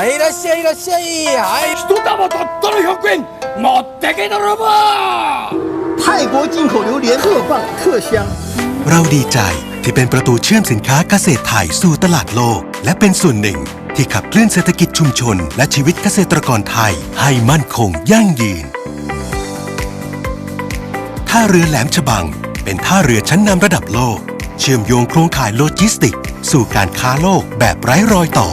はいいらっしゃいいらっしゃいはい一玉たったの100円持ってけ泥棒泰国进口榴莲特棒特香。 เราดีใจที่เป็นประตูเชื่อมสินค้าเกษตรไทยสู่ตลาดโลก และเป็นส่วนหนึ่งที่ขับเคลื่อนเศรษฐกิจชุมชน และชีวิตเกษตรกรไทย ให้มั่นคงยั่งยืน ท่าเรือแหลมฉบัง เป็นท่าเรือชั้นนำระดับโลก เชื่อมโยงโครงข่ายโลจิสติก สู่การค้าโลกแบบไร้รอยต่อ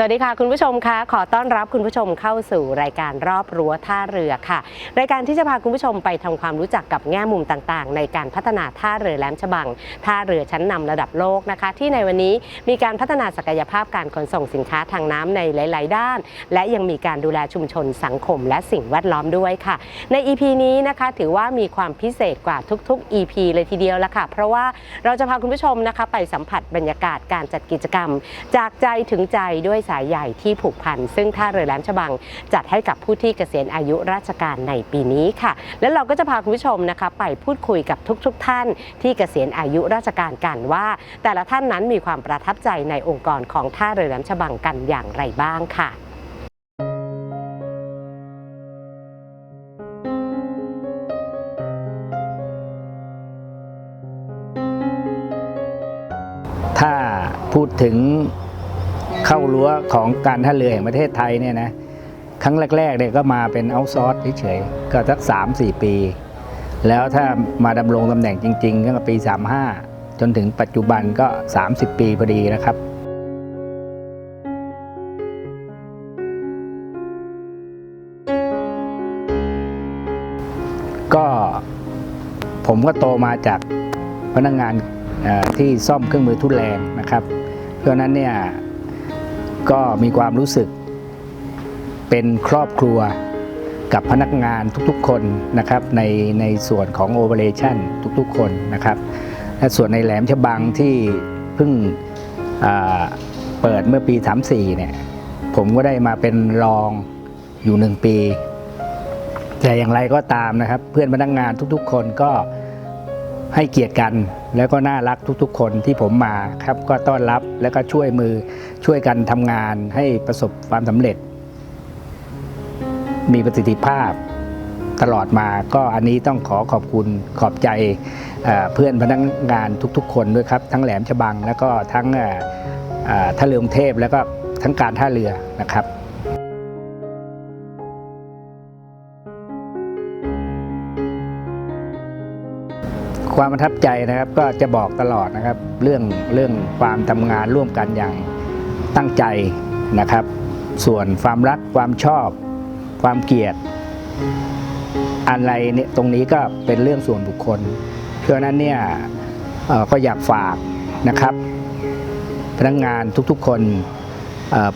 สวัสดีค่ะคุณผู้ชมคะขอต้อนรับคุณผู้ชมเข้าสู่รายการรอบรั้วท่าเรือค่ะ รายการที่จะพาคุณผู้ชมไปทำความรู้จักกับแง่มุมต่างๆ ในการพัฒนาท่าเรือแหลมฉบัง ท่าเรือชั้นนำระดับโลกนะคะ ที่ในวันนี้มีการพัฒนาศักยภาพการขนส่งสินค้าทางน้ำในหลาย ๆ ด้าน และยังมีการดูแลชุมชนสังคมและสิ่งแวดล้อมด้วยค่ะ ใน EP นี้นะคะถือว่ามีความพิเศษกว่าทุก ๆ EP เลยทีเดียวละค่ะ เพราะว่าเราจะพาคุณผู้ชมนะคะไปสัมผัสบรรยากาศการจัดกิจกรรม จากใจถึงใจด้วยสายใหญ่ที่ผูกพัน ซึ่งท่าเรือแหลมฉบังจัดให้กับผู้ที่เกษียณอายุราชการในปีนี้ค่ะ และเราก็จะพาคุณผู้ชมนะคะ ไปพูดคุยกับทุกๆทท่าน ที่เกษียณอายุราชการกันว่า แต่ละท่านนั้นมีความประทับใจในองค์กรของท่าเรือแหลมฉบังกันอย่างไรบ้างค่ะถ้าพูดถึง เข้ารั้วของการท่าเรือแห่งประเทศไทยเนี่ยนะครั้งแรกๆเนี่ยก็มาเป็นเอาซอร์สเฉยๆก็สัก 3-4 ปี แล้วถ้ามาดำรงตำแหน่งจริงๆก็ปี 35 จนถึงปัจจุบันก็ 30 ปีพอดีนะครับก็ผมก็โตมาจากพนักงานที่ซ่อมเครื่องมือทุนแรงนะครับ เพราะนั้นเนี่ย ก็มีความรู้สึกเป็นครอบครัวกับพนักงานทุกๆคนนะครับในในส่วนของโอเปอเรชั่นทุกๆคนนะครับและส่วนในแหลมฉบังที่เพิ่งเปิดเมื่อปี 34เนี่ยผมก็ได้มาเป็นรองอยู่หนึ่งปี แต่อย่างไรก็ตามนะครับ เพื่อนพนักงานทุกๆคนก็ให้เกียรติกัน แล้วก็น่ารักทุกๆ คนที่ผมมาครับ ก็ต้อนรับแล้วก็ช่วยมือช่วยกันทำงานให้ประสบความสำเร็จ มีประสิทธิภาพตลอดมาก็อันนี้ต้องขอขอบคุณขอบใจเพื่อนพนักงานทุกๆ คนด้วยครับ ทั้งแหลมฉบังแล้วก็ทั้งท่าเรือกรุงเทพแล้วก็ทั้งการท่าเรือนะครับ ความประทับใจนะครับก็จะบอกตลอดนะครับเรื่องเรื่องความทำงานร่วมกันอย่างตั้งใจนะครับ ส่วนความรักความชอบ ความเกลียด อะไรเนี่ยตรงนี้ก็เป็นเรื่องส่วนบุคคล เพราะนั้นเนี่ยก็อยากฝากนะครับ พนักงานทุกๆคน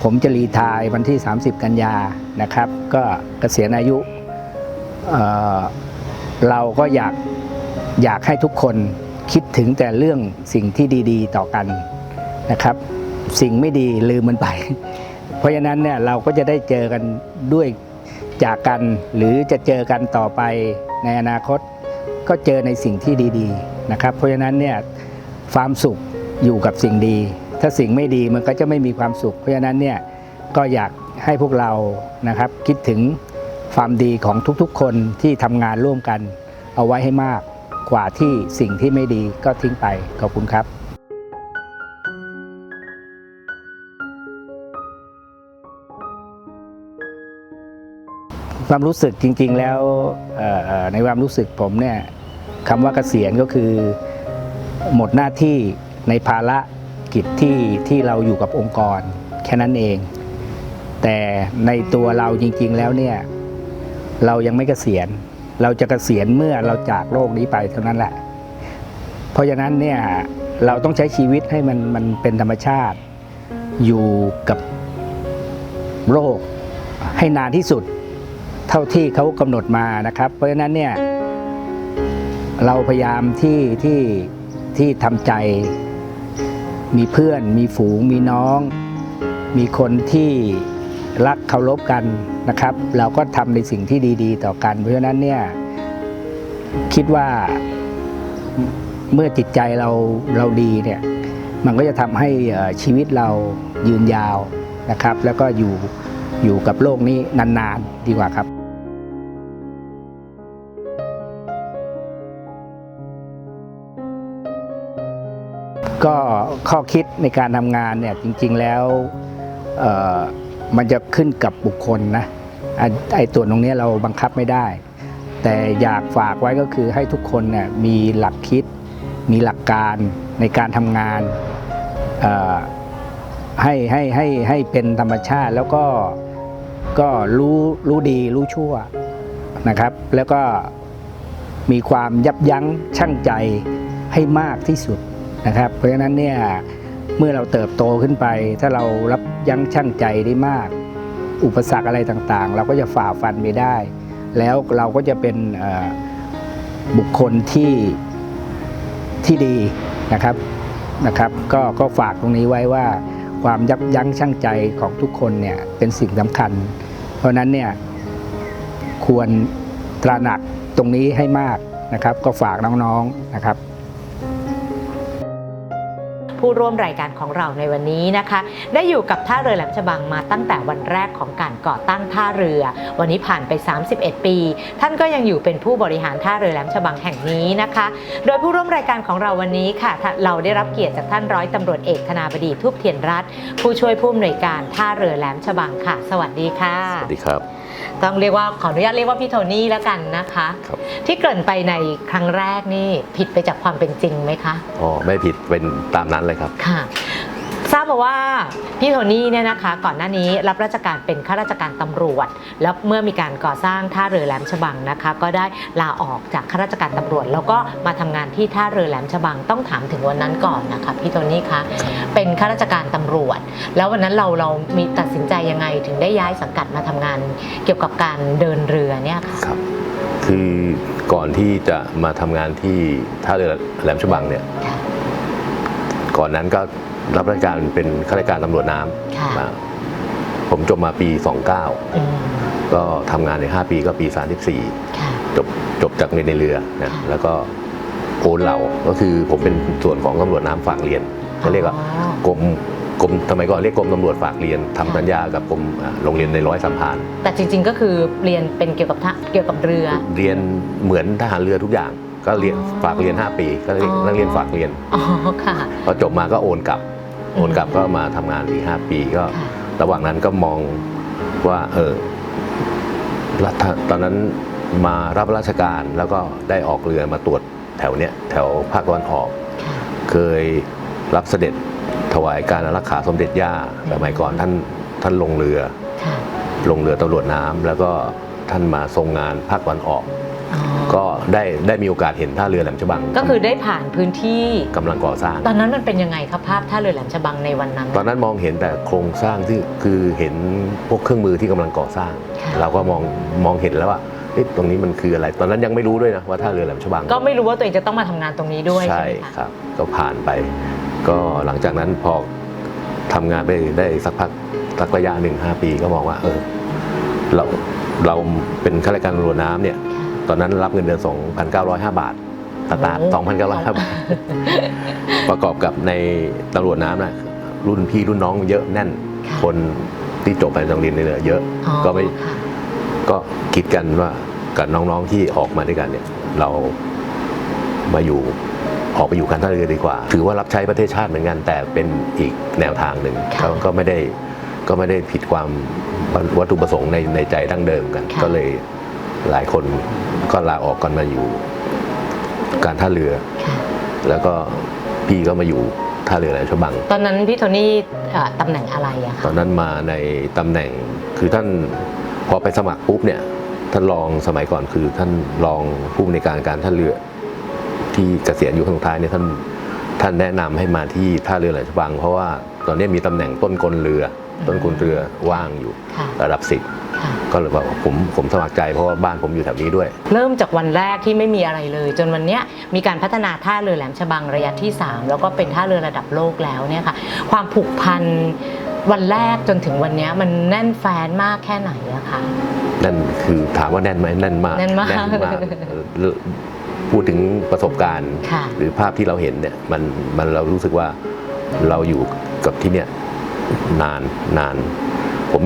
ผมจะรีทายวันที่ 30 กันยานะครับ ก็เกษียณอายุเอ่อเราก็อยาก อยากให้ทุกคนคิดถึงแต่เรื่องสิ่งที่ดีๆ ต่อกันนะครับ สิ่งไม่ดีลืมมันไป เพราะฉะนั้นเนี่ยเราก็จะได้เจอกันด้วยจากกันหรือจะเจอกันต่อไปในอนาคต ก็เจอในสิ่งที่ดีๆนะครับ เพราะฉะนั้นเนี่ยความสุขอยู่กับสิ่งดี ถ้าสิ่งไม่ดีมันก็จะไม่มีความสุข เพราะฉะนั้นเนี่ยก็อยากให้พวกเรานะครับคิดถึงความดีของทุกๆ คนที่ทำงานร่วมกันเอาไว้ให้มาก กว่าที่สิ่งที่ไม่ดีก็ทิ้งไป ขอบคุณครับความรู้สึกจริง ๆ แล้วในความรู้สึกผมเนี่ยคำว่าเกษียณก็คือหมดหน้าที่ในภาระกิจที่ที่เราอยู่กับองค์กร แค่นั้นเอง แต่ในตัวเราจริง ๆ แล้วเนี่ยเรายังไม่เกษียณ เราจะเกษียณเมื่อเราจากโลกนี้ไปเท่านั้นแหละ เพราะฉะนั้นเนี่ยเราต้องใช้ชีวิตให้มันมันเป็นธรรมชาติ อยู่กับโลกให้นานที่สุด เท่าที่เขากำหนดมานะครับ เพราะฉะนั้นเนี่ยเราพยายามที่ที่ที่ทำใจ มีเพื่อน มีฝูง มีน้อง มีคนที่รักเคารพกัน นะครับ เราก็ทำในสิ่งที่ดี ๆ ต่อกัน เพราะฉะนั้นเนี่ยคิดว่าเมื่อจิตใจเราเราดีเนี่ยมันก็จะทำให้ชีวิตเรายืนยาวนะครับ แล้วก็อยู่อยู่กับโลกนี้นานๆดีกว่าครับก็ข้อคิดในการทำงานเนี่ยจริง ๆแล้วเอ่อ มันจะขึ้นกับบุคคลนะไอ้ตัวตรงนี้เราบังคับไม่ได้ แต่อยากฝากไว้ก็คือให้ทุกคนเนี่ยมีหลักคิด มีหลักการในการทำงานให้ให้ให้ให้เป็นธรรมชาติแล้วก็ก็รู้รู้ดีรู้ชั่วนะครับ แล้วก็มีความยับยั้งชั่งใจให้มากที่สุดนะครับ เพราะฉะนั้นเนี่ย เมื่อเราเติบโตขึ้นไป ถ้าเรารับยั้งชั่งใจได้มาก อุปสรรคอะไรต่างๆ เราก็จะฝ่าฟันไปได้ แล้วเราก็จะเป็นบุคคลที่ที่ดีนะครับนะครับ ก็ก็ฝากตรงนี้ไว้ว่าความยับยั้งชั่งใจของทุกคนเนี่ยเป็นสิ่งสำคัญ เพราะฉะนั้นเนี่ยควรตระหนักตรงนี้ให้มากนะครับ ก็ฝากน้องๆนะครับ ผู้ร่วมรายการของเราในวันนี้นะคะ ได้อยู่กับท่าเรือแหลมฉบังมาตั้งแต่วันแรกของการก่อตั้งท่าเรือ วันนี้ผ่านไป 31 ปี ท่านก็ยังอยู่เป็นผู้บริหารท่าเรือแหลมฉบังแห่งนี้นะคะ โดยผู้ร่วมรายการของเราวันนี้ค่ะ เราได้รับเกียรติจากท่านร้อยตำรวจเอกธนาบดีทุบเทียนรัตผู้ช่วยผู้อำนวยการท่าเรือแหลมฉบังค่ะ สวัสดีค่ะ สวัสดีครับ ต้องเรียกว่าขออนุญาตเรียกว่าพี่โทนี่แล้วกันนะคะ ครับ ที่เกริ่นไปในครั้งแรกนี่ผิดไปจากความเป็นจริงไหมคะ อ๋อไม่ผิดเป็นตามนั้นเลยครับ ค่ะ ทราบมาว่าพี่โทนี่เนี่ยนะคะ ก่อนหน้านี้รับราชการเป็นข้าราชการตำรวจ แล้วเมื่อมีการก่อสร้างท่าเรือแหลมฉบังนะคะ ก็ได้ลาออกจากข้าราชการตำรวจ แล้วก็มาทำงานที่ท่าเรือแหลมฉบังต้องถามถึงวันนั้นก่อนนะคะพี่โทนี่คะเป็นข้าราชการตำรวจ แล้ววันนั้นเราเรามีตัดสินใจยังไงถึงได้ย้ายสังกัดมาทำงาน เกี่ยวกับการเดินเรือเนี่ยค่ะครับคือก่อนที่จะมาทำงานที่ท่าเรือแหลมฉบังเนี่ยค่ะก่อนนั้นก็ รับราชการเป็นข้าราชการตำรวจน้ค่ะำมาผมจบมาปีอืม29 ก็ทำงานใน 5 ปีก็ปีค่ะ34 จบจบจากเรียนในเรือนะค่ะแล้วก็โอนเหล่าก็คือผมเป็นส่วนของตำรวจน้ำฝากเรียนเขาเรียกว่าอ๋อกรมกรมทำไมก่อนเรียกกรมตำรวจฝากเรียนทำสัญญากับกรมอ่าโรงเรียนในร้อยสัมพันธ์แต่จริง ๆ ก็คือเรียนเป็นเกี่ยวกับท่าเกี่ยวกับเรือ เรียนเหมือนทหารเรือทุกอย่าง ก็เรียนอ๋อฝากเรียน 5 ปี ก็เรียนอ๋อนักเรียนฝากเรียนอ๋อค่ะพอจบมาก็โอนกลับอืม โอนกลับก็มาทำงานอีก5ปีก็ค่ะระหว่างนั้นก็มองว่า เออรัฐตอนนั้นมารับราชการแล้วก็ได้ออกเรือมาตรวจแถวเนี้ยแถวภาคตะวันออกค่ะเคยรับเสด็จถวายการอารักขาสมเด็จย่าสมัยก่อนท่านท่านลงเรือค่ะลงเรือตำรวจน้ำแล้วก็ท่านมาทรงงานภาคตะวันออกอ๋อ ก็ได้ได้มีโอกาสเห็นท่าเรือแหลมฉบังก็คือได้ผ่านพื้นที่กำลังก่อสร้าง ตอนนั้นมันเป็นยังไงครับภาพท่าเรือแหลมฉบังในวันนั้น ตอนนั้นมองเห็นแต่โครงสร้างที่คือเห็นพวกเครื่องมือที่กำลังก่อสร้างค่ะเราก็มองมองเห็นแล้วว่าเอ๊ะตรงนี้มันคืออะไร ตอนนั้นยังไม่รู้ด้วยนะว่าท่าเรือแหลมฉบังก็ไม่รู้ว่าตัวเองจะต้องมาทำงานตรงนี้ด้วยใช่ใช่ไหมคะครับ ก็ผ่านไป ก็หลังจากนั้นพอทำงานไปได้สักพักสักระยะหนึ่งห้าปีก็มองว่า เออ เราเราเป็นข้าราชการตำรวจน้ำเนี่ย ตอนนั้นรับเงินเดือน 2,905 บาทสตาร์ทโอ้2,905 บาท ประกอบกับในตำรวจน้ำนะรุ่นพี่รุ่นน้องเยอะแน่นค่ะคนที่จบไปโรงเรียนในเรือเยอะอ๋อก็ไม่ค่ะก็คิดกันว่ากับน้องๆที่ออกมาด้วยกันเนี่ย เรามาอยู่ออกไปอยู่การท่าเรือดีกว่า ถือว่ารับใช้ประเทศชาติเหมือนกัน แต่เป็นอีกแนวทางหนึ่งค่ะก็ก็ไม่ได้ก็ไม่ได้ผิดความวัตถุประสงค์ในในใจดั้งเดิมกันค่ะก็เลย หลายคนก็ลาออกกันมาอยู่ การท่าเรือค่ะแล้วก็พี่ก็มาอยู่ท่าเรือแหลมฉบัง ตอนนั้นพี่โทนี่เอ่อตำแหน่งอะไรอะตคะอนนั้นมาในตำแหน่งคือท่านพอไปสมัครปุ๊บเนี่ยท่านรองสมัยก่อนคือท่านรองผู้ในวยการการท่าเรือที่เกษียณอยู่ข้างท้ายเนี่ยท่านท่านแนะนำให้มาที่ท่าเรือแหลมฉบัง เพราะว่าตอนนี้มีตำแหน่งต้นกลเรือ ต้นกลเรือว่างอยู่ค่ะระดับสิบค่ะ ก็เลยว่าผมผมสมัครใจเพราะว่าบ้านผมอยู่แถวนี้ด้วย เริ่มจากวันแรกที่ไม่มีอะไรเลย จนวันเนี้ยมีการพัฒนาท่าเรือแหลมฉบังระยะที่ 3 แล้วก็เป็นท่าเรือระดับโลกแล้วเนี่ยค่ะ ความผูกพันวันแรกจนถึงวันเนี้ยมันแน่นแฟนมากแค่ไหนอะคะ นั่นคือถามว่าแน่นไหมแน่นมากแน่นมากเออพูดถึงประสบการณ์ ค่ะ หรือภาพที่เราเห็นเนี่ยมันมันเรารู้สึกว่าเราอยู่กับที่เนี่ย นานนาน ผม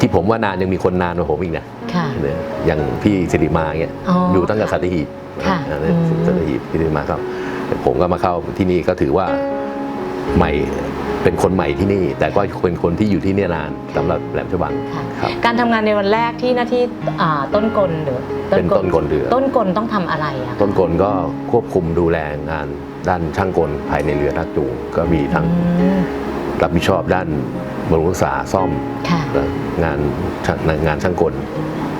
ที่ผมว่านานยังมีคนนานกว่าผมอีกนะค่ะ เนี่ยอย่างพี่สิริมาเงี้ยอ๋ออยู่ตั้งแต่สัตหีบค่ะอ่าอืม สัตหีบพี่สิริมาก็ผมก็มาเข้าที่นี่ก็ถือว่าใหม่เป็นคนใหม่ที่นี่ แต่ก็เป็นคนที่อยู่ที่เนี่ยนานสำหรับแหลมฉบัง ค่ะครับ การทำงานในวันแรกที่หน้าที่อ่าต้นกลหรือเป็นต้นกลเรือ ต้นกลต้องทำอะไรอะ ต้นกลก็ควบคุมดูแลงานด้านช่างกลภายในเรือทักจูงก็มีทั้ง อืม รับผิดชอบด้านบำรุงรักษาซ่อมค่ะและงานช่างงานช่างกล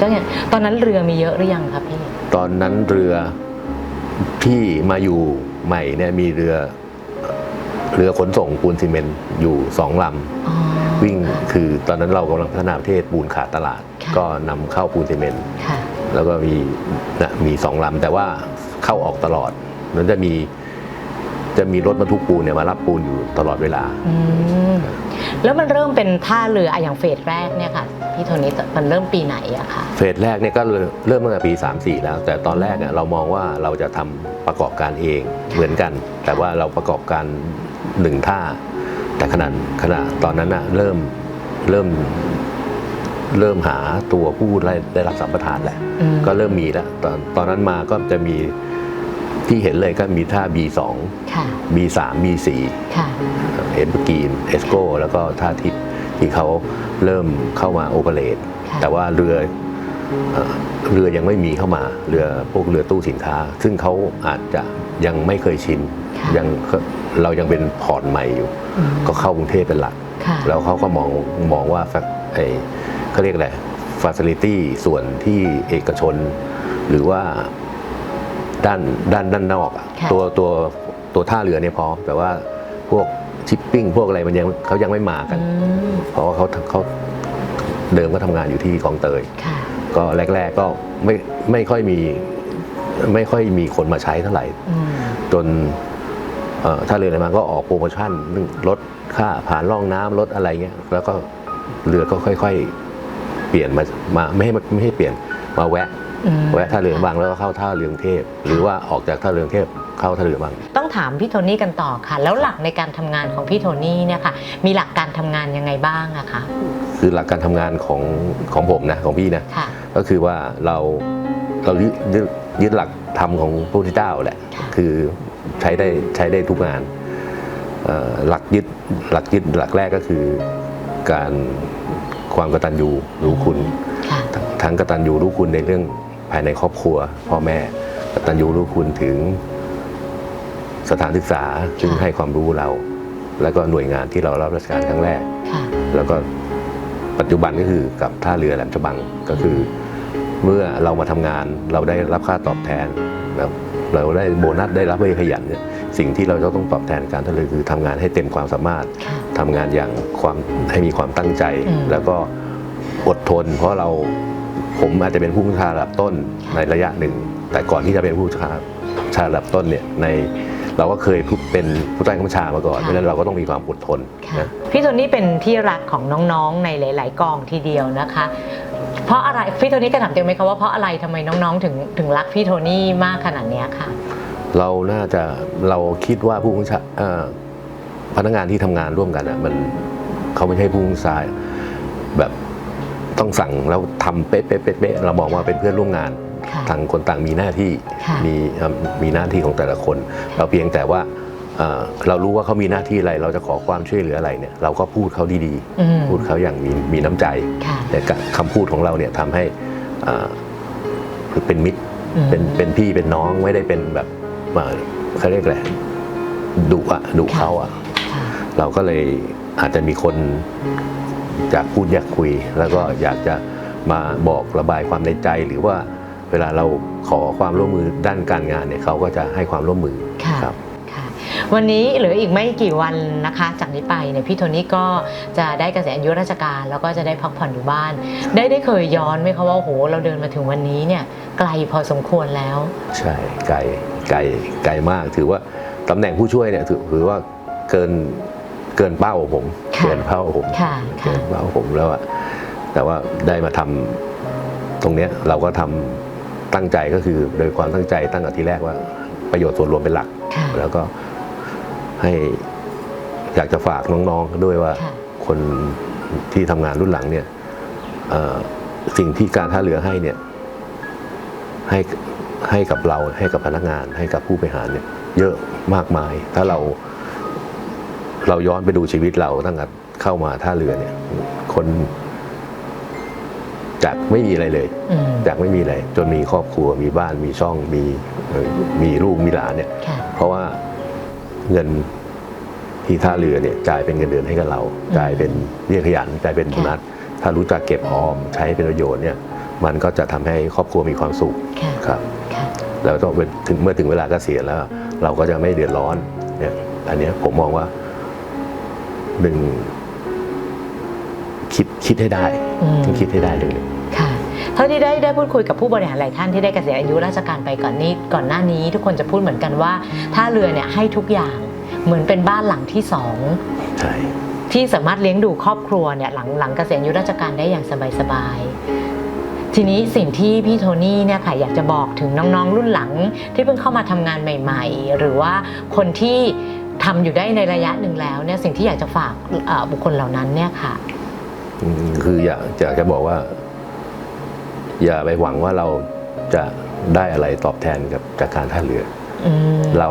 ก็เนี่ยตอนนั้นเรือมีเยอะหรือยังครับพี่ ตอนนั้นเรือที่มาอยู่ใหม่เนี่ยมีเรือ เรือขนส่งปูนซีเมนต์อยู่สองลอ๋อำวิ่งคือตอนนั้นเรากำลังพัฒนาประเทศปูนขาดตลาด ค่ะ ก็นำเข้าปูนซีเมนต์ค่ะ แล้วก็มีนะมีสองลำแต่ว่าเข้าออกตลอด มันจะมี จะมีรถบรรทุกปูนเนี่ยมารับปูนอยู่ตลอดเวลา อืมแล้วมันเริ่มเป็นท่าเรืออะอย่างเฟสแรกเนี่ยค่ะพี่โทนี่มันเริ่มปีไหนอะคะเฟสแรกเนี่ยก็เริ่มตั้งแต่ปี 3-4 แล้ว แต่ตอนแรกเนี่ยเรามองว่าเราจะทำประกอบการเองเหมือนกัน แต่ว่าเราประกอบการหนึ่งท่า แต่ขนาดขณะตอนนั้นน่ะเริ่มเริ่มเริ่มหาตัวผู้ได้ได้รับสัมปทานแหละ อืมก็เริ่มมีแล้วตอนตอนนั้นมาก็จะมี ที่เห็นเลยก็มีท่า B2 ค่ะ B3 B4 ค่ะเอ็นกีนเอสโกแล้วก็ท่าทิพย์ที่เขาเริ่มเข้ามาโอเปเรตค่ะแต่ว่าเรือเอ่อเรือยังไม่มีเข้ามาเรือพวกเรือตู้สินค้า ซึ่งเขาอาจจะยังไม่เคยชินค่ะยังเรายังเป็นพอร์ตใหม่อยู่อืมก็เข้ากรุงเทพเป็นหลักค่ะแล้วเขาก็มองมองว่า fac- ไอ้เขาเรียกอะไรฟ a ซิลิตี้ส่วนที่เอกชน หรือว่า ด้านด้านด้านนอกอะค่ะ ตัวตัวตัวท่าเรือเนี่ยพร้อมแต่ว่าพวกชิปปิ้งพวกอะไรมันยังเขายังไม่มากัน อืมเพราะว่าเขาเขาเดิมก็ทำงานอยู่ที่คลองเตย ค่ะ ก็แรก ๆก็ไม่ไม่ค่อยมีไม่ค่อยมีคนมาใช้เท่าไหร่ อืมจนเอ่อถ้าเรืออะไรมาก็ออกโปรโมชั่นเรื่องลดค่าผ่านร่องน้ำลดอะไรเงี้ยแล้วก็เรือก็ค่อยๆ เปลี่ยนมามาไม่ให้ไม่ให้เปลี่ยนมาแวะอืม แวะท่าเรือบางแล้วก็เข้าท่าเรือกรุงเทพหรือว่าออกจากท่าเรือกรุงเทพเข้าท่าเรือบาง ต้องถามพี่โทนี่กันต่อค่ะ แล้วหลักในการทำงานของพี่โทนี่เนี่ยค่ะ มีหลักการทำงานยังไงบ้างอะคะคือหลักการทำงานของของผมนะของพี่นะ ค่ะ ก็คือว่าเราเรายึดยึดยึดหลักธรรมของพระพุทธเจ้าแหละค่ะ คือใช้ได้ใช้ได้ทุกงานเอ่อหลักยึดหลักยึดหลักแรกก็คือการความกตัญญูรู้คุณ ค่ะ ทั้งกตัญญูรู้คุณในเรื่องภายในครอบครัว พ่อแม่กตัญญูรู้คุณถึงสถานศึกษาซึ่งให้ความรู้เรา แล้วก็หน่วยงานที่เรารับราชการครั้งแรกค่ะแล้วก็ปัจจุบันก็คือกับท่าเรือแหลมฉบังก็คือ เมื่อเรามาทำงานเราได้รับค่าตอบแทนแล้วเราได้โบนัสได้รับเบี้ยขยันเนี่ยสิ่งที่เราจะต้องตอบแทนการท่าเรือคือทำงานให้เต็มความสามารถค่ะทำงานอย่างความให้มีความตั้งใจอืมแล้วก็อดทน เพราะเรา ผมอาจจะเป็นผู้บัญชาระดับต้นในระยะหนึ่ง แต่ก่อนที่จะเป็นผู้บัญชาชาระดับต้นเนี่ยในเราก็เคยเป็นผู้ใต้บัญชามาก่อนเพราะฉะนั้นเราก็ต้องมีความอดทนค่ะนะพี่โทนี่เป็นที่รักของน้องๆในหลาย ๆ กองทีเดียวนะคะ เพราะอะไรพี่โทนี่ก็ถามเตียวไหมคะว่าเพราะอะไรทำไมน้องๆ ถึงถึงรักพี่โทนี่มากขนาดเนี้ยค่ะ เราน่าจะเราคิดว่าผู้บัญชาเอ่อพนักงานที่ทำงานร่วมกันอะมันเขาไม่ใช่ผู้บัญชาแบบ ต้องสั่งแล้วทำเป๊ะเป๊ะเป๊ะเป๊ะเรามองว่าเป็นเพื่อนร่วมงานค่ะต่างคนต่างมีหน้าที่ค่ะมีเอ่อมีหน้าที่ของแต่ละคน เราเพียงแต่ว่าเอ่อเรารู้ว่าเขามีหน้าที่อะไร เราจะขอความช่วยเหลืออะไรเนี่ยเราก็พูดเขาดีอืมๆพูดเขาอย่างมีมีน้ำใจค่ะแต่คำพูดของเราเนี่ยทำให้เอ่อเป็นมิตรอืมเป็นเป็นพี่เป็นน้องไม่ได้เป็นแบบเอ่อเขาเรียกอะไรดุอะดุเขาอะค่ะเราก็เลยอาจจะมีคน อยากพูดอยากคุย แล้วก็อยากจะมาบอกระบายความในใจ หรือว่าเวลาเราขอความร่วมมือด้านการงานเนี่ยเขาก็จะให้ความร่วมมือค่ะครับค่ะวันนี้เหลืออีกไม่กี่วันนะคะจากนี้ไปเนี่ยพี่โทนี่ก็จะได้เกษียณอายุราชการ แล้วก็จะได้พักผ่อนอยู่บ้าน ได้ได้เคยย้อนไหมคะว่าโอ้โหเราเดินมาถึงวันนี้เนี่ยไกลพอสมควรแล้ว ใช่ไกลไกลไกลมากถือว่าตำแหน่งผู้ช่วยเนี่ยถือถือว่าเกิน เกินเป้าผมค่ะเกินเป้าผมค่ะเกิค่ะนเป้าผมแล้วอะแต่ว่าได้มาทำตรงเนี้ยเราก็ทำตั้งใจก็คือโดยความตั้งใจตั้งแต่ทีแรกว่าประโยชน์ส่วนรวมเป็นหลักค่ะแล้วก็ให้อยากจะฝากน้องๆด้วยว่าค่ะคนที่ทำงานรุ่นหลังเนี่ยเอ่อสิ่งที่การท่าเรือให้เนี่ยให้ให้กับเราให้กับพนักงาน ให้กับผู้บริหารเนี่ยเยอะมากมาย ถ้าเรา เราย้อนไปดูชีวิตเราตั้งแต่เข้ามาท่าเรือเนี่ย คนจากไม่มีอะไรเลยอืมจากไม่มีอะไร จนมีครอบครัวมีบ้านมีช่องมีเอ่อมีลูกมีหลานเนี่ยค่ะเพราะว่าเงินที่ท่าเรือเนี่ยจ่ายเป็นเงินเดือนให้กับเราจ่ายเป็นเบี้ยขยันจ่ายเป็นโบนัสถ้ารู้จักเก็บออมใช้เป็นประโยชน์เนี่ยมันก็จะทำให้ครอบครัวมีความสุขค่ะครับค่ะแล้วก็ถึงเมื่อถึงเวลาเกษียณแล้ว เราก็จะไม่เดือดร้อนเนี่ยอันเนี้ยผมมองว่า หนึ่งคิดคิดให้ได้อืมต้องคิดให้ได้เลยค่ะเท่าที่ได้ได้พูดคุยกับผู้บริหารหลายท่านที่ได้เกษียณอายุราชการไปก่อนนี้ก่อนหน้านี้ ทุกคนจะพูดเหมือนกันว่าท่าเรือเนี่ยให้ทุกอย่างเหมือนเป็นบ้านหลังที่สองใช่ที่สามารถเลี้ยงดูครอบครัวเนี่ยหลังหลังเกษียณอายุราชการได้อย่างสบายๆทีนี้สิ่งที่พี่โทนี่เนี่ยค่ะอยากจะบอกถึงน้องๆรุ่นหลังที่เพิ่งเข้ามาทำงานใหม่ ๆ หรือว่าคนที่ ทำอยู่ได้ในระยะหนึ่งแล้วเนี่ยสิ่งที่อยากจะฝากเอ่อบุคคลเหล่านั้นเนี่ยค่ะอืมคืออยากอยากจะบอกว่า อย่าไปหวังว่าเราจะได้อะไรตอบแทนกับจากการท่าเรืออืมเรา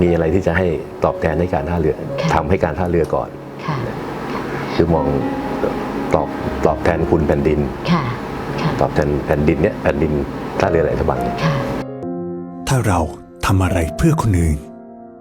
มีอะไรที่จะให้ตอบแทนให้การท่าเรือค่ะทำให้การท่าเรือก่อนค่ะคือมองตอบตอบแทนคุณแผ่นดินค่ะค่ะตอบแทนแผ่นดินเนี่ยแผ่นดินท่าเรือแหลมฉบังเนี่ยค่ะถ้าเราทำอะไรเพื่อคนอื่น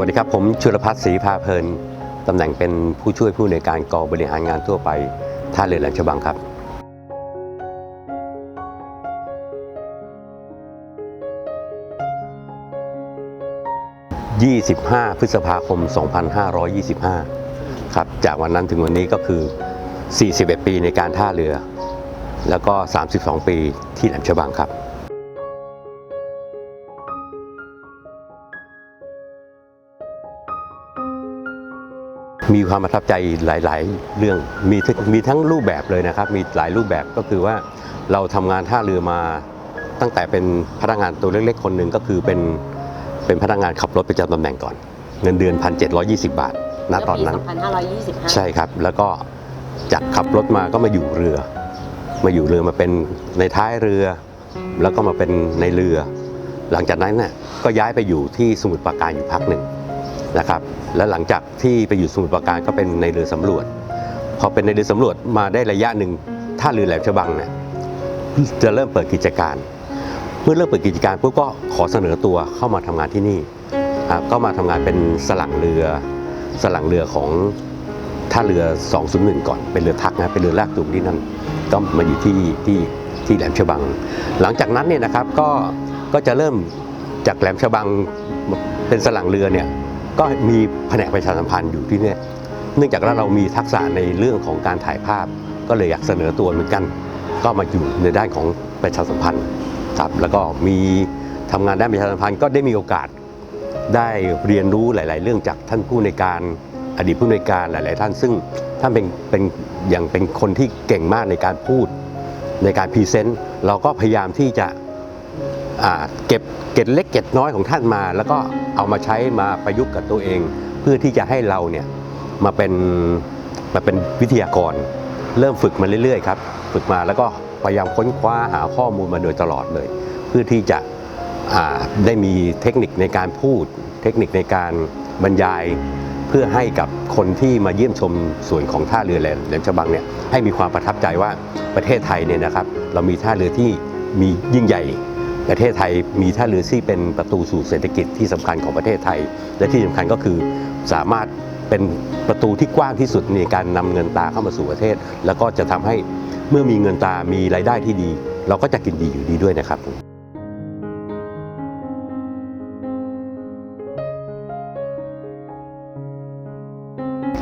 วัสดีครับ ผมชุลพัฒน์ศรีพาเพลินตำแหน่งเป็นผู้ช่วยผู้ในวยการกองบริหารงานทั่วไปท่าเรือแหลมฉบังครับ 25 พฤษภาคม 2525 ครับ จากวันนั้นถึงวันนี้ก็คือ 41 ปีในการท่าเรือ แล้วก็ 32 ปีที่แหลมฉบังครับ มีความประทับใจหลาย ๆ เรื่องมีทั้งมีทั้งรูปแบบเลยนะครับ มีหลายรูปแบบก็คือว่าเราทำงานท่าเรือมาตั้งแต่เป็นพนักงานตัวเล็ก ๆ คนหนึ่งก็คือเป็นเป็นพนักงานขับรถประจำตำแหน่งก่อน เงินเดือน 1,720 บาทณตอนนั้น2525ใช่ครับ แล้วก็จากขับรถมาก็มาอยู่เรือ มาอยู่เรือมาเป็นในท้ายเรือ แล้วก็มาเป็นในเรือ หลังจากนั้นเนี่ยก็ย้ายไปอยู่ที่สมุทรปราการอยู่พักหนึ่ง นะครับ แล้วหลังจากที่ไปอยู่สมุทรปราการก็เป็นในเรือสำรวจ พอเป็นในเรือสำรวจมาได้ระยะหนึ่งท่าเรือแหลมฉบังเนี่ยจะเริ่มเปิดกิจการ เมื่อเริ่มเปิดกิจการปุ๊บก็ขอเสนอตัวเข้ามาทำงานที่นี่ครับก็มาทำงานเป็นสลังเรือสลังเรือของท่าเรือ 201 ก่อนเป็นเรือทักนะเป็นเรือลากจูงที่นั่นก็มาอยู่ที่ที่ที่แหลมฉบัง หลังจากนั้นเนี่ยนะครับก็ก็จะเริ่มจากแหลมฉบังเป็นสลังเรือเนี่ย ก็มีแผนกประชาสัมพันธ์อยู่ที่เนี่ยเนื่องจากว่าเรามีทักษะในเรื่องของการถ่ายภาพ ก็เลยอยากเสนอตัวเหมือนกัน ก็มาอยู่ในด้านของประชาสัมพันธ์ครับแล้วก็มีทำงานด้านประชาสัมพันธ์ก็ได้มีโอกาสได้เรียนรู้หลาย ๆ เรื่องจากท่านผู้ในการอดีตผู้ในวยการหลาย ๆ ท่าน ซึ่งท่านเป็นเป็นอย่างเป็นคนที่เก่งมากในการพูดในการพรีเซนต์เราก็พยายามที่จะ เก็บเก็ดเล็กเก็ดน้อยของท่านมา แล้วก็เอามาใช้มาประยุกต์กับตัวเอง เพื่อที่จะให้เราเนี่ยมาเป็นมาเป็นวิทยากร เริ่มฝึกมาเรื่อยๆครับฝึกมาแล้วก็พยายามค้นคว้าหาข้อมูลมาโดยตลอดเลย เพื่อที่จะได้มีเทคนิคในการพูด เทคนิคในการบรรยายเพื่อให้กับคนที่มาเยี่ยมชมส่วนของท่าเรือแหลมฉบังเนี่ยให้มีความประทับใจว่าประเทศไทยเนี่ยนะครับ เรามีท่าเรือที่มียิ่งใหญ่ ประเทศไทยมีท่าเรือที่เป็นประตูสู่เศรษฐกิจที่สำคัญของประเทศไทย และที่สำคัญก็คือสามารถเป็นประตูที่กว้างที่สุดในการนำเงินตราเข้ามาสู่ประเทศ แล้วก็จะทำให้เมื่อมีเงินตามีรายได้ที่ดี เราก็จะกินดีอยู่ดีด้วยนะครับ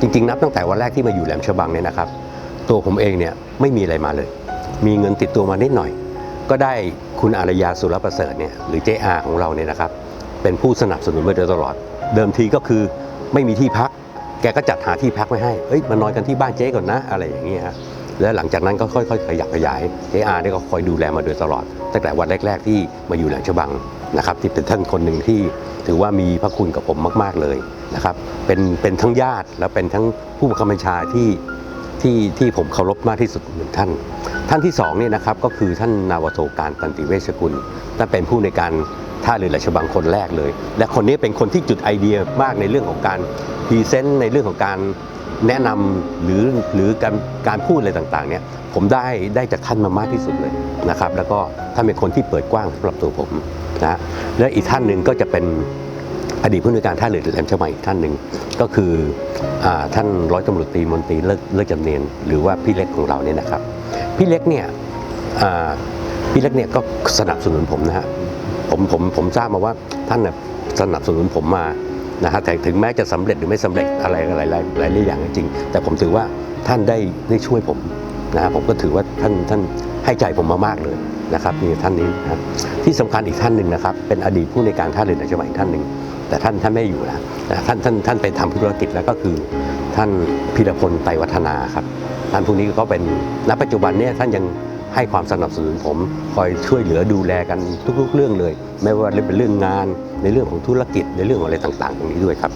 จริงๆ นับตั้งแต่วันแรกที่มาอยู่แหลมฉบังเนี่ยนะครับ ตัวผมเองเนี่ยไม่มีอะไรมาเลย มีเงินติดตัวมานิดหน่อย ก็ได้คุณอารยาสุรประเสริฐเนี่ยหรือเจอาของเราเนี่ยนะครับ เป็นผู้สนับสนุนมาโดยตลอด เดิมทีก็คือไม่มีที่พัก แกก็จัดหาที่พักไว้ให้เอ้ยมานอนกันที่บ้านเจ๊ก่อนนะ อะไรอย่างเงี้ยฮะแล้วหลังจากนั้นก็ค่อยๆขยับขยายเจอาเนี่ยก็คอยดูแลมาโดยตลอด ตั้งแต่วันแรก ๆ ที่มาอยู่แหลมฉบังนะครับที่เป็นท่านคนหนึ่งที่ถือว่ามีพระคุณกับผมมาก ๆเลยนะครับเป็นเป็นทั้งญาติและเป็นทั้งผู้บังคับบัญชาที่ที่ที่ผมเคารพมากที่สุดหนึ่งท่าน ท่านที่สองเนี่ยนะครับก็คือท่านนาวโทการตันติเวชกุลท่านเป็นผู้ในการท่าเรือหลมฉบังคนแรกเลย และคนนี้เป็นคนที่จุดไอเดียมากในเรื่องของการพรีเซนต์ในเรื่องของการแนะนำหรือหรือการการพูดอะไรต่างๆเนี่ยผมได้ได้จากท่านมามากที่สุดเลยนะครับ แล้วก็ท่านเป็นคนที่เปิดกว้างสำหรับตัวผมนะและอีกท่านหนึ่งก็จะเป็นอดีตผู้ในวยการท่าเรือแหลมฉบังอีกท่านหนึ่งก็คืออท่านร้อยตำรวจตรีมนตรีเลิกเลิกจำเนียนหรือว่าพี่เล็กของเราเนี่ยนะครับ พี่เล็กเนี่ยพี่เล็กเนี่ยก็สนับสนุนผมนะฮะผมผมผมทราบมาว่าท่านน่ยสนับสนุนผมมานะฮะแต่ถึงแม้จะสำเร็จหรือไม่สำเร็จอะไรหลายหลายหลายหลายอย่างจริง แต่ผมถือว่าท่านได้ได้ช่วยผมนะฮะผมก็ถือว่าท่านท่าน ให้ใจผมมามากเลยนะครับนี่ท่านนี้นะครับที่สำคัญอีกท่านหนึ่งนะครับ เป็นอดีตผู้ในการท่าเรือแหลมฉบังอีกท่านหนึ่ง แต่ท่านท่านไม่อยู่แล้วนะท่านท่านท่านไปทำธุรกิจแล้วก็คือท่านพีรพลไตรวัฒนาครับท่านพวกนี้ก็เป็นณปัจจุบันเนี่ยท่านยังให้ความสนับสนุนผมคอยช่วยเหลือดูแลกันทุกๆ เรื่องเลย ไม่ว่าเป็นเรื่องงานในเรื่องของธุรกิจในเรื่องของอะไรต่างๆ ตรงนี้ด้วยครับ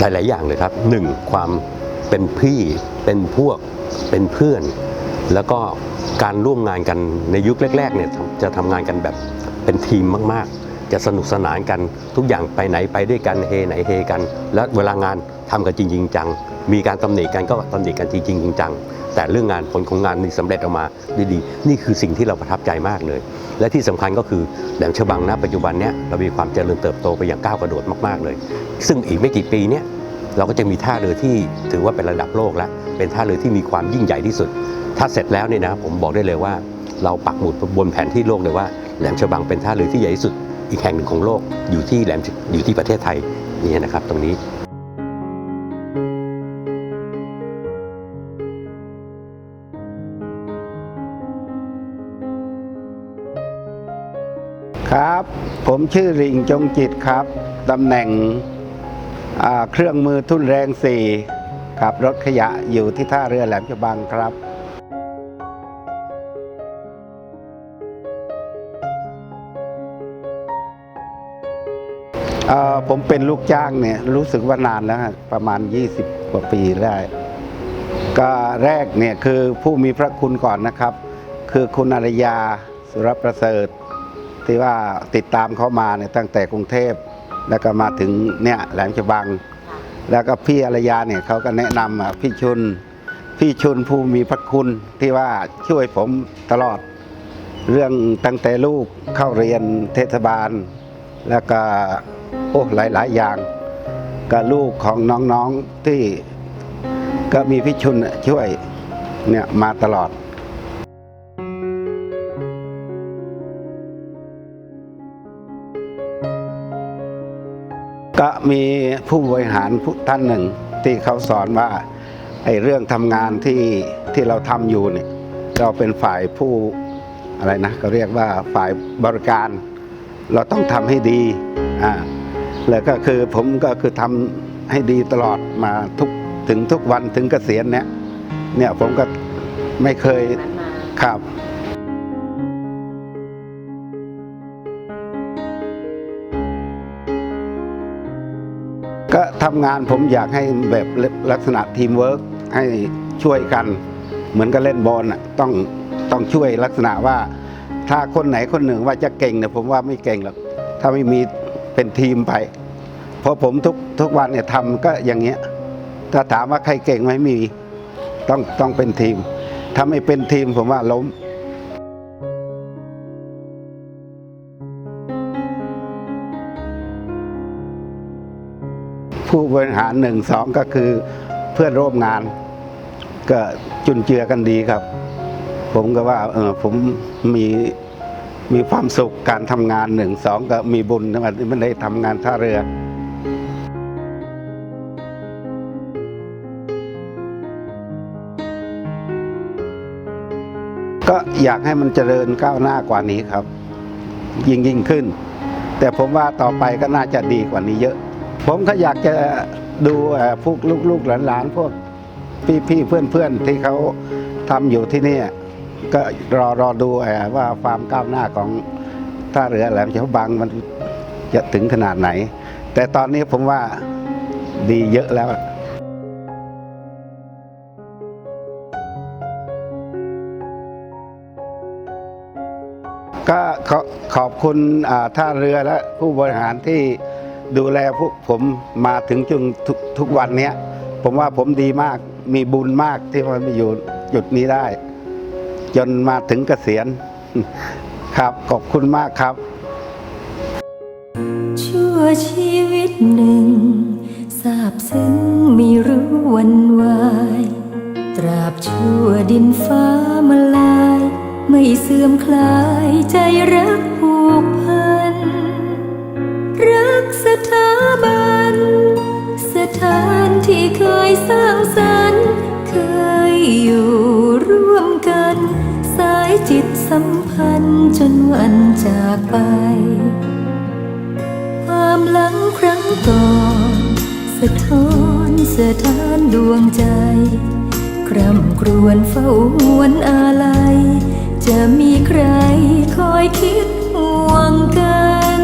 หลาย ๆ อย่างเลยครับหนึ่งความเป็นพี่เป็นพวกเป็นเพื่อน แล้วก็การร่วมงานกันในยุคแรก ๆ เนี่ยจะทำงานกันแบบเป็นทีมมาก ๆ จะสนุกสนานกันทุกอย่างไปไหนไปด้วยกันเฮไหนเฮกัน แล้วเวลางานทำกันจริง ๆ จัง มีการตำหนิกันก็ตำหนิกันจริง ๆ จัง แต่เรื่องงานผลของงานนี่สำเร็จออกมาได้ดี นี่คือสิ่งที่เราประทับใจมากเลย และที่สำคัญก็คือแหลมฉบังณปัจจุบันเนี้ยเรามีความเจริญเติบโตไปอย่างก้าวกระโดดมากๆเลย ซึ่งอีกไม่กี่ปีเนี้ยเราก็จะมีท่าเรือที่ถือว่าเป็นระดับโลกแล้ว เป็นท่าเรือที่มีความยิ่งใหญ่ที่สุด ถ้าเสร็จแล้วเนี่ยนะผมบอกได้เลยว่า เราปักหมุดบนแผนที่โลกเลยว่าแหลมฉบังเป็นท่าเรือที่ใหญ่ที่สุด อีกแห่งหนึ่งของโลกอยู่ที่แหลมอยู่ที่ประเทศไทยนี่นะครับตรงนี้ ผมชื่อริงจงจิตครับ ตำแหน่งเครื่องมือทุ่นแรงสี่ขับรถขยะอยู่ที่ท่าเรือแหลมฉบังครับ ผมเป็นลูกจ้างเนี่ยรู้สึกว่านานแล้วประมาณ 20 กว่าปีได้ ก็แรกเนี่ยคือผู้มีพระคุณก่อนนะครับ คือคุณอารยาสุรประเสริฐ ที่ว่าติดตามเขามาเนี่ยตั้งแต่กรุงเทพแล้วก็มาถึงเนี่ยแหลมฉบัง แล้วก็พี่อารยาเนี่ยเขาก็แนะนำพี่ชุนพี่ชุนผู้มีพระคุณที่ว่าช่วยผมตลอดเรื่องตั้งแต่ลูกเข้าเรียนเทศบาล แล้วก็โอ้หลายๆอย่างกับลูกของน้องๆที่ก็มีพี่ชุนช่วยเนี่ยมาตลอด ก็มีผู้บริหารท่านหนึ่งที่เขาสอนว่าไอ้เรื่องทำงานที่ที่เราทำอยู่เนี่ยเราเป็นฝ่ายผู้อะไรนะก็เรียกว่าฝ่ายบริการ เราต้องทำให้ดีอ่าแล้วก็คือผมก็คือทำให้ดีตลอดมาทุกถึงทุกวันถึงเกษียณเนี่ยเนี่ยผมก็ไม่เคยครับ ก็ทำงานผมอยากให้แบบลักษณะทีมเวิร์กให้ช่วยกัน เหมือนกับเล่นบอลน่ะต้องต้องช่วยลักษณะว่า ถ้าคนไหนคนหนึ่งว่าจะเก่งเนี่ยผมว่าไม่เก่งหรอกถ้าไม่มีเป็นทีมไป เพราะผมทุกทุกวันเนี่ยทำก็อย่างเงี้ยถ้าถามว่าใครเก่งไหมมี ต้องต้องเป็นทีม ถ้าไม่เป็นทีมผมว่าล้ม ผู้บริหารหนึ่งสองก็คือเพื่อนร่วมงาน ก็จุนเจือกันดีครับ ผมก็ว่าเออผมมีมีความสุขการทำงานหนึ่งสองก็มีบุญที่มันได้ทำงานท่าเรือก็อยากให้มันเจริญก้าวหน้ากว่านี้ครับ ยิ่งยิ่งขึ้น แต่ผมว่าต่อไปก็น่าจะดีกว่านี้เยอะ ผมก็อยากจะดูเอ่อพวกลูกๆหลานๆพวกพี่ๆเพื่อนๆที่เขาทำอยู่ที่เนี่ยก็รอรอดูเอ่อว่าความก้าวหน้าของท่าเรือแหลมฉบังมันจะถึงขนาดไหน แต่ตอนนี้ผมว่าดีเยอะแล้วก็ขอขอบคุณอ่าท่าเรือและผู้บริหารที่ ดูแลพวกผมมาถึงจุดททุกวันเนี้ยผมว่าผมดีมากมีบุญมากที่มาอยู่จุดนี้ได้ จนมาถึงเกษียณครับขอบคุณมากครับ ชั่วชีวิตหนึ่งทราบซึ้งม่รู้วันวาย ตราบชั่วดินฟ้ามาลาย ไม่เสื่อมคลายใจรักผูกพันรัก สถาบัน สถานที่เคยสร้างสรรค์เคยอยู่ร่วมกัน สายจิตสัมพันธ์จนวันจากไป ความหลังครั้งก่อนสะท้อนสะท้านดวงใจคร่ำครวญเฝ้าหวนอาลัย จะมีใครคอยคิดห่วงกัน